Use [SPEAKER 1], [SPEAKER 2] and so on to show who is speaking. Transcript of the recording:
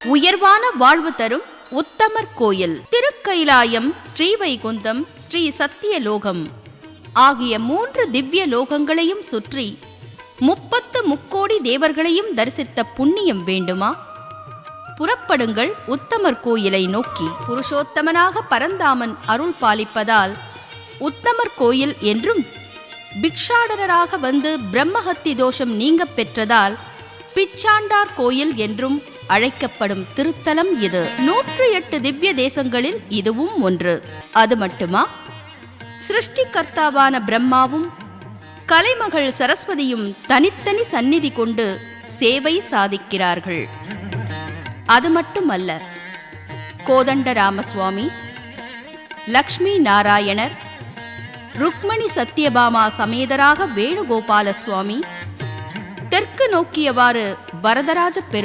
[SPEAKER 1] உயர்வான வாழ்வு தரும் உத்தமர் கோயில். திருக்கைலாயம் ஸ்ரீவைகுந்தம் ஸ்ரீ சத்தியலோகம். ஆகிய மூன்று திவ்ய லோகங்களையும் சுற்றி முப்பத்து முக்கோடி தேவர்களையும் தரிசித்த புண்ணியம் வேண்டுமா? புறப்படுங்கள் உத்தமர் கோயிலை நோக்கி. புருஷோத்தமனாக பரந்தாமன் அருள் பாலிப்பதால் உத்தமர் கோயில் என்றும் பிக்ஷாடனராக வந்து பிரம்மஹத்தி தோஷம் நீங்க பெற்றதால் பிச்சாண்டார் கோயில் என்றும் அழைக்கப்படும் திருத்தலம் இது. நூற்று எட்டு திவ்ய தேசங்களில் இதுவும் ஒன்று. அது மட்டுமா? சிருஷ்டிகர்த்தாவான பிரம்மாவும் கலைமகள் சரஸ்வதியும் தனித்தனி சந்நிதி கொண்டு சேவை சாதிக்கிறார்கள். அது மட்டுமல்ல கோதண்ட ராமசுவாமி லக்ஷ்மி நாராயணர் ருக்மணி சத்யபாமா சமேதராக வேணுகோபால சுவாமி தெற்கு நோக்கியவாறு வரதராஜ பெரு